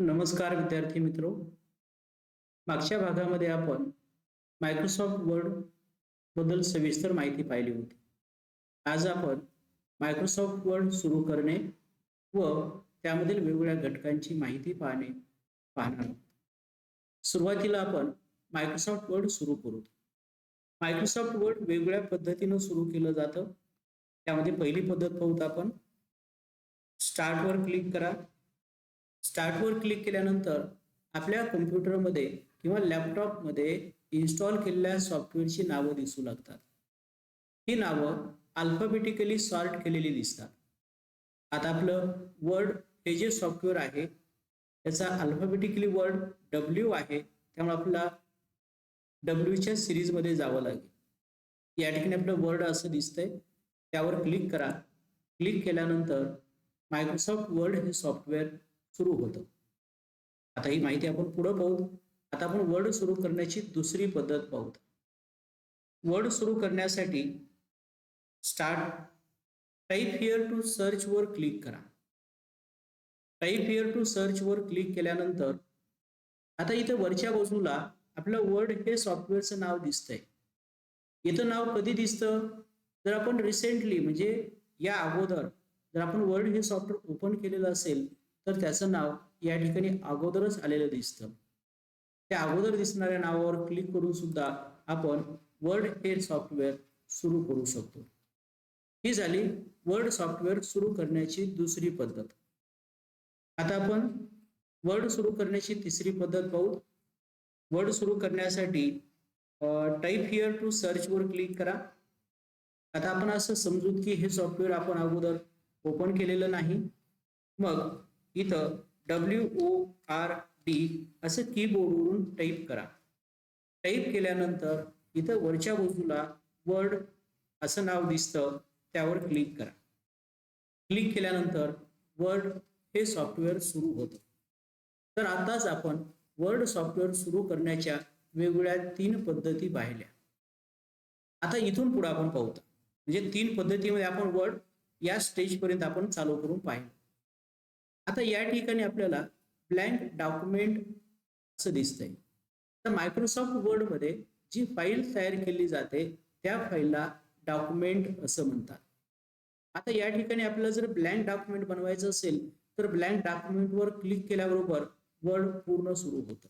नमस्कार विद्यार्थी मित्रो. मागच्या भागामध्ये आपण मायक्रोसॉफ्ट वर्डबद्दल सविस्तर माहिती पाहिली होती. आज आपण मायक्रोसॉफ्ट वर्ड सुरू करणे व त्यामधील वेगवेगळ्या घटकांची माहिती पाहणे पाहणार आहोत. सुरुवातीला आपण मायक्रोसॉफ्ट वर्ड सुरू करू. मायक्रोसॉफ्ट वर्ड वेगवेगळ्या पद्धतीनं सुरू केलं जातं. त्यामध्ये पहिली पद्धत पाहूत आपण. स्टार्टवर क्लिक करा. स्टार्टवर क्लिक केल्यानंतर आपल्या कम्प्युटरमध्ये किंवा लॅपटॉपमध्ये इन्स्टॉल केलेल्या सॉफ्टवेअरची नावं दिसू लागतात. ही नावं अल्फाबेटिकली सॉर्ट केलेली दिसतात. आता आपलं वर्ड हे जे सॉफ्टवेअर आहे त्याचा अल्फाबेटिकली वर्ड डब्ल्यू आहे त्यामुळे आपल्याला डब्ल्यूच्या सिरीजमध्ये जावं लागेल. या ठिकाणी आपलं वर्ड असं दिसतंय त्यावर क्लिक करा. क्लिक केल्यानंतर मायक्रोसॉफ्ट वर्ड हे सॉफ्टवेअर सुरू होतं. आता ही माहिती आपण पुढं पाहू. आता आपण वर्ड सुरू करण्याची दुसरी पद्धत पाहू. वर्ड सुरू करण्यासाठी start type here to search वर क्लिक करा. टाईप हिअर टू सर्च वर क्लिक केल्यानंतर आता इथं वरच्या बाजूला आपलं वर्ड हे सॉफ्टवेअरचं नाव दिसतंय. इथं नाव कधी दिसतं? जर आपण रिसेंटली म्हणजे या अगोदर जर आपण वर्ड हे सॉफ्टवेअर ओपन केलेलं असेल तर त्याचं नाव या ठिकाणी अगोदरच आलेलं दिसतं. त्या अगोदर दिसणाऱ्या नावावर क्लिक करून सुद्धा आपण वर्ड हे सॉफ्टवेअर सुरू करू शकतो. ही झाली वर्ड सॉफ्टवेअर सुरू करण्याची दुसरी पद्धत. आता आपण वर्ड सुरू करण्याची तिसरी पद्धत पाहू. वर्ड सुरू करण्यासाठी टाईप हिअर टू सर्च वर क्लिक करा. आता आपण असं समजूत की हे सॉफ्टवेअर आपण अगोदर ओपन केलेलं नाही. मग इथं डब्ल्यू ओ आर डी असं कीबोर्डवरून टाईप करा. टाईप केल्यानंतर इथं वरच्या बाजूला वर्ड असं नाव दिसतं त्यावर क्लिक करा. क्लिक केल्यानंतर वर्ड हे सॉफ्टवेअर सुरू होतं. तर आताच आपण वर्ड सॉफ्टवेअर सुरू करण्याच्या वेगवेगळ्या तीन पद्धती पाहिल्या. आता इथून पुढे आपण पाहूत म्हणजे तीन पद्धतीमध्ये आपण वर्ड या स्टेजपर्यंत आपण चालू करून पाहिलं. आता या ठिकाणी आपल्याला ब्लँक डॉक्युमेंट असं दिसतंय. तर मायक्रोसॉफ्ट वर्डमध्ये जी फाईल तयार केली जाते त्या फाईलला डॉक्युमेंट असं म्हणतात. आता या ठिकाणी आपल्याला जर ब्लँक डॉक्युमेंट बनवायचं असेल तर ब्लँक डॉक्युमेंटवर क्लिक केल्याबरोबर वर्ड पूर्ण सुरू होतं.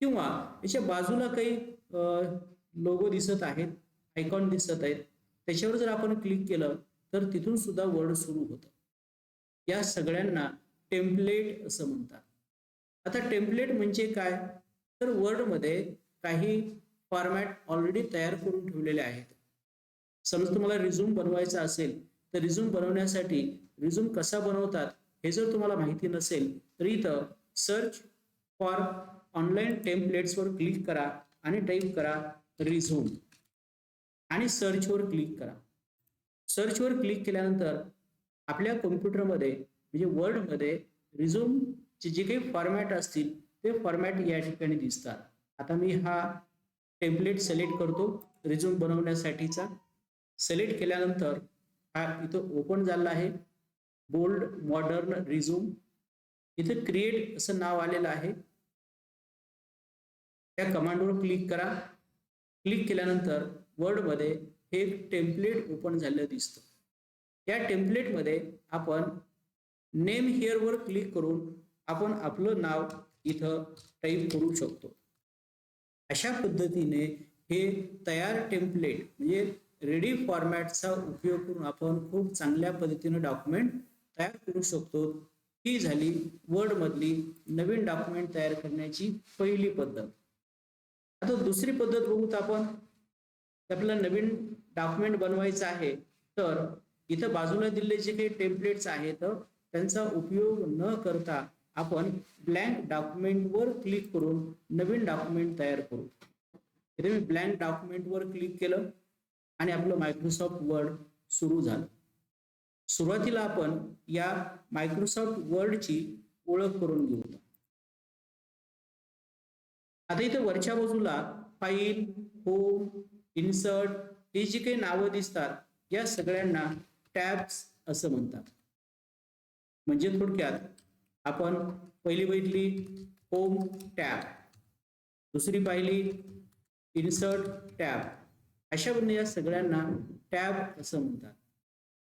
किंवा याच्या बाजूला काही लोगो दिसत आहेत आयकॉन दिसत आहेत त्याच्यावर जर आपण क्लिक केलं तर तिथून सुद्धा वर्ड सुरू होतं. या सगळ्यांना टेम्पलेट असं म्हणतात. आता टेम्पलेट म्हणजे काय? तर वर्डमध्ये काही फॉर्मॅट ऑलरेडी तयार करून ठेवलेले आहेत. समजा तुम्हाला रिझ्यूम बनवायचा असेल तर रिझ्यूम बनवण्यासाठी रिझ्यूम कसा बनवतात हे जर तुम्हाला माहिती नसेल तर इथं सर्च फॉर ऑनलाईन टेम्पलेट्सवर क्लिक करा आणि टाईप करा रिझ्यूम आणि सर्चवर क्लिक करा. सर्चवर क्लिक केल्यानंतर आपल्या कम्प्युटरमध्ये म्हणजे वर्डमध्ये रिझ्यूमचे जे काही फॉर्मॅट असतील ते फॉर्मॅट या ठिकाणी दिसतात. आता मी हा टेम्पलेट सिलेक्ट करतो रिझ्यूम बनवण्यासाठीचा. सिलेक्ट केल्यानंतर हा इथं ओपन झाला आहे. बोल्ड मॉडर्न रिझ्यूम इथं क्रिएट असं नाव आलेलं आहे. त्या कमांडवर क्लिक करा. क्लिक केल्यानंतर वर्डमध्ये हे टेम्पलेट ओपन झालेलं दिसतं. या टेम्पलेटमध्ये आपण नेम हिअरवर क्लिक करून आपण आपलं नाव इथं टाईप करू शकतो. अशा पद्धतीने हे तयार टेम्पलेट म्हणजे रेडी फॉर्मॅटचा उपयोग करून आपण खूप चांगल्या पद्धतीनं डॉक्युमेंट तयार करू शकतो. ही झाली वर्डमधली नवीन डॉक्युमेंट तयार करण्याची पहिली पद्धत. आता दुसरी पद्धत बघूत आपण. आपलं नवीन डॉक्युमेंट बनवायचं आहे तर इथं बाजूला दिलेले जे काही टेम्पलेट्स आहेत त्यांचा उपयोग न करता आपण ब्लँक डॉक्युमेंटवर क्लिक करून नवीन डॉक्युमेंट तयार करू. इथे मी ब्लँक डॉक्युमेंटवर क्लिक केलं आणि आपलं मायक्रोसॉफ्ट वर्ड सुरू झालं. सुरुवातीला आपण या मायक्रोसॉफ्ट वर्डची ओळख करून घेऊ. आता इथे वरच्या बाजूला फाईल होम इन्सर्ट ही जी काही नावं दिसतात या सगळ्यांना टॅब्स असं म्हणतात. म्हणजे थोडक्यात आपण पहिली बघितली होम टॅब दुसरी पाहिली इन्सर्ट टॅब अशा पद्धतीने या सगळ्यांना टॅब असं म्हणतात.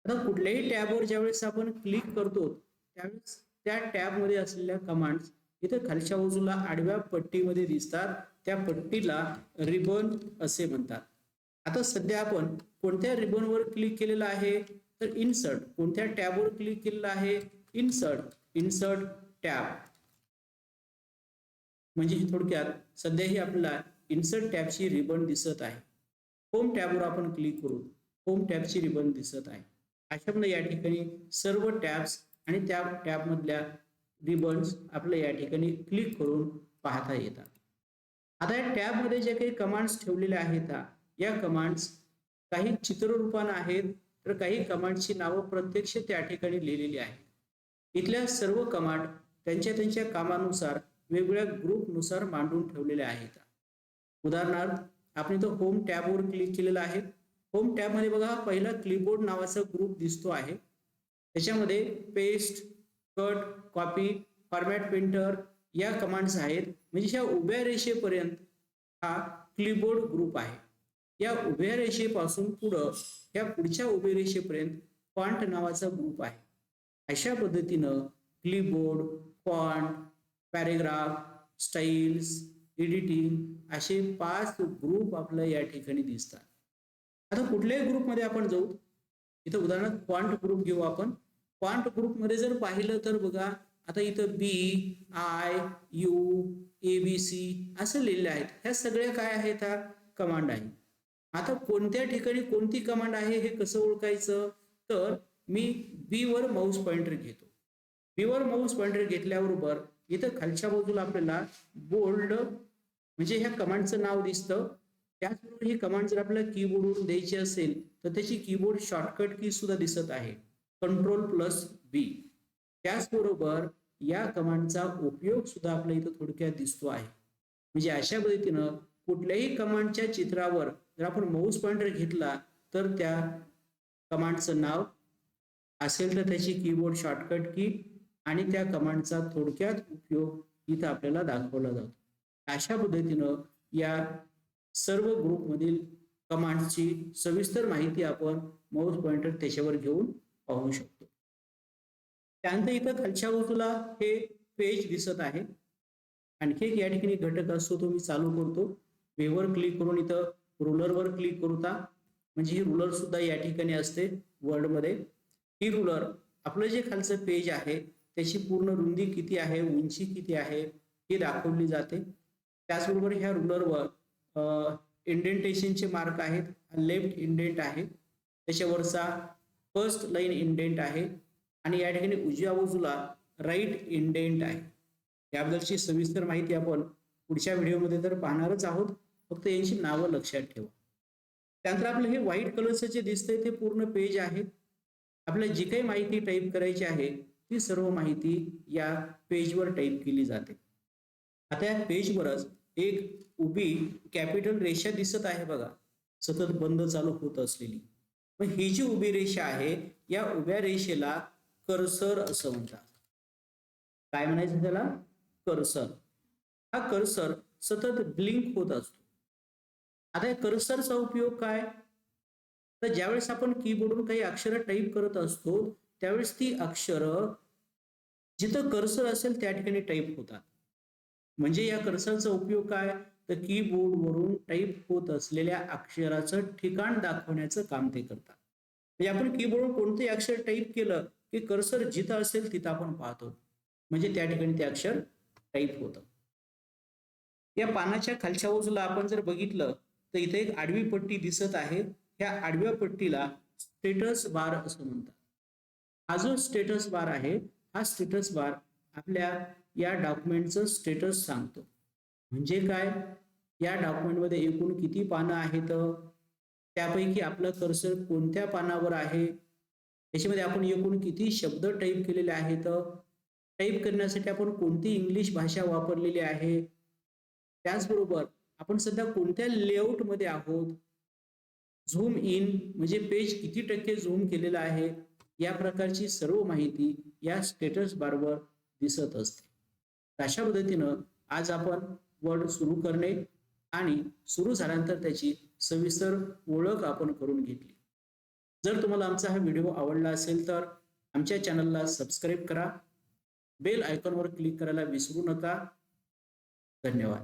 आता कुठल्याही टॅबवर ज्यावेळेस आपण क्लिक करतो त्यावेळेस त्या टॅबमध्ये असलेल्या कमांड्स इथे खालच्या बाजूला आडव्या पट्टीमध्ये दिसतात. त्या पट्टीला रिबन असे म्हणतात. आता सध्या आपण कोणत्या रिबनवर क्लिक केलेलं आहे? तर इन्सर्ट कोणत्या टॅबवर क्लिक केलेलं आहे? इन्सर्ट इन्सर्ट टॅब म्हणजे थोडक्यात सध्या ही आपल्याला इन्सर्ट टॅबची रिबन दिसत आहे. होम टॅबवर आपण क्लिक करू होम टॅबची रिबन दिसत आहे. अशामुळे या ठिकाणी सर्व टॅब्स आणि त्या टॅबमधल्या रिबन्स आपल्याला या ठिकाणी क्लिक करून पाहता येतात. आता या टॅबमध्ये ज्या काही कमांड्स ठेवलेल्या आहेत या कमांड्स काही चित्ररूपानं आहेत तर काही कमांडची नावं प्रत्यक्ष त्या ठिकाणी लिहिलेली आहेत. इथल्या सर्व कमांड त्यांच्या त्यांच्या कामानुसार वेगवेगळ्या ग्रुपनुसार मांडून ठेवलेल्या आहेत. उदाहरणार्थ आपण इथं होम टॅबवर क्लिक केलेलं आहे. होम टॅबमध्ये बघा पहिला क्लिपबोर्ड नावाचा ग्रुप दिसतो आहे. त्याच्यामध्ये paste cut copy format printer या कमांड्स आहेत. म्हणजे ह्या उभ्या रेषेपर्यंत हा क्लिपबोर्ड ग्रुप आहे. या उभ्या रेषेपासून पुढं या पुढच्या उभ्या रेषेपर्यंत फॉन्ट नावाचा ग्रुप आहे. अशा पद्धतीनं clipboard font paragraph styles editing असे पाच ग्रुप आपल्याला या ठिकाणी दिसतात. आता कुठल्याही ग्रुपमध्ये आपण जाऊ इथं उदाहरणार्थ फॉन्ट ग्रुप घेऊ आपण. फॉन्ट ग्रुपमध्ये जर पाहिलं तर बघा आता इथं B I U A B C असं लिहिलं आहेत. ह्या सगळ्या काय आहेत हा? कमांड आहे. आता कोणत्या ठिकाणी कोणती कमांड आहे हे कसं ओळखायचं? तर मी बी वर माऊस पॉइंटर घेतो. बी वर माऊस पॉइंटर घेतल्याबरोबर इथं खालच्या बाजूला आपल्याला बोल्ड म्हणजे ह्या कमांडचं नाव दिसतं. त्याचबरोबर ही कमांड जर आपल्याला कीबोर्डवरून द्यायची असेल तर त्याची कीबोर्ड शॉर्टकट की सुद्धा दिसत आहे. कंट्रोल प्लस बी त्याचबरोबर या कमांडचा उपयोग सुद्धा आपल्या इथं थोडक्यात दिसतो आहे. म्हणजे अशा पद्धतीनं कुठल्याही कमांडच्या चित्रावर जर आपण माऊस पॉइंटर घेतला तर त्या कमांडचं नाव असेल तर त्याची कीबोर्ड शॉर्टकट की आणि त्या कमांडचा थोडक्यात उपयोग इथं आपल्याला दाखवला जातो. अशा पद्धतीनं या सर्व ग्रुपमधील कमांडची सविस्तर माहिती आपण माऊस पॉइंटर त्याच्यावर घेऊन पाहू शकतो. त्यानंतर इथं खालच्या बाजूला हे पेज दिसत आहे. आणखी एक या ठिकाणी घटक असतो तो मी चालू करतो. वेवर क्लिक करून इथं रुलरवर क्लिक करूता म्हणजे ही रुलर सुद्धा या ठिकाणी असते वर्डमध्ये ही रुलर आपलं जे खालचं पेज आहे त्याची पूर्ण रुंदी किती आहे? उंची किती आहे? हे दाखवली जाते. त्याचबरोबर ह्या रुलरवर इंडेंटेशनचे मार्क आहेत. लेफ्ट इंडेंट आहे. त्याच्यावरचा फर्स्ट लाईन इंडेंट आहे. आणि या ठिकाणी उजव्या बाजूला राईट इंडेंट आहे. याबद्दलची सविस्तर माहिती आपण पुढच्या व्हिडिओमध्ये तर पाहणारच आहोत. फक्त यांची नावं लक्षात ठेवा. त्यानंतर आपलं हे व्हाईट कलरचं जे दिसतंय ते पूर्ण पेज आहे आपल्याला जी काही माहिती टाईप करायची आहे ती सर्व माहिती या पेजवर टाईप केली जाते. आता या पेजवरच एक उभी कॅपिटल रेषा दिसत आहे बघा. सतत बंद चालू होत असलेली. मग ही जी उभी रेषा आहे या उभ्या रेषेला कर्सर असं म्हणतात. काय म्हणायचं त्याला? कर्सर हा कर्सर सतत ब्लिंक होत असतो. आता या कर्सरचा उपयोग काय? तर ज्यावेळेस आपण कीबोर्डवरून काही अक्षरं टाईप करत असतो त्यावेळेस ती अक्षरं जिथं कर्सर असेल त्या ठिकाणी टाईप होतात. म्हणजे या कर्सरचा उपयोग काय? तर कीबोर्डवरून टाईप होत असलेल्या अक्षराचं ठिकाण दाखवण्याचं काम ते करतात. म्हणजे आपण कीबोर्डवर कोणतेही अक्षर टाईप केलं की कर्सर जिथं असेल तिथं आपण पाहतो. म्हणजे त्या ठिकाणी ते अक्षर टाईप होतं. या पानाच्या खालच्या बाजूला आपण जर बघितलं तर इथे एक आडवी पट्टी दिसत आहे. ह्या आडव्या पट्टीला स्टेटस बार असं म्हणतात. हा जो स्टेटस बार आहे हा स्टेटस बार आपल्या या डॉक्युमेंटचं स्टेटस सांगतो. म्हणजे काय? या डॉक्युमेंटमध्ये एकूण किती पानं आहेत? त्यापैकी आपलं कर्सर कोणत्या पानावर आहे? याच्यामध्ये आपण एकूण किती शब्द टाईप केलेले आहेत? टाईप करण्यासाठी आपण कोणती इंग्लिश भाषा वापरलेली आहे? त्याचबरोबर आपण सध्या कोणत्या लेआउटमध्ये आहोत? झूम इन म्हणजे पेज किती टक्के झूम केलेलं आहे? या प्रकारची सर्व माहिती या स्टेटस बारवर दिसत असते. अशा पद्धतीनं आज आपण वर्ड सुरू करणे आणि सुरू झाल्यानंतर त्याची सविस्तर ओळख आपण करून घेतली. जर तुम्हाला आमचा हा व्हिडिओ आवडला असेल तर आमच्या चॅनलला सबस्क्राईब करा. बेल आयकॉनवर क्लिक करायला विसरू नका. धन्यवाद.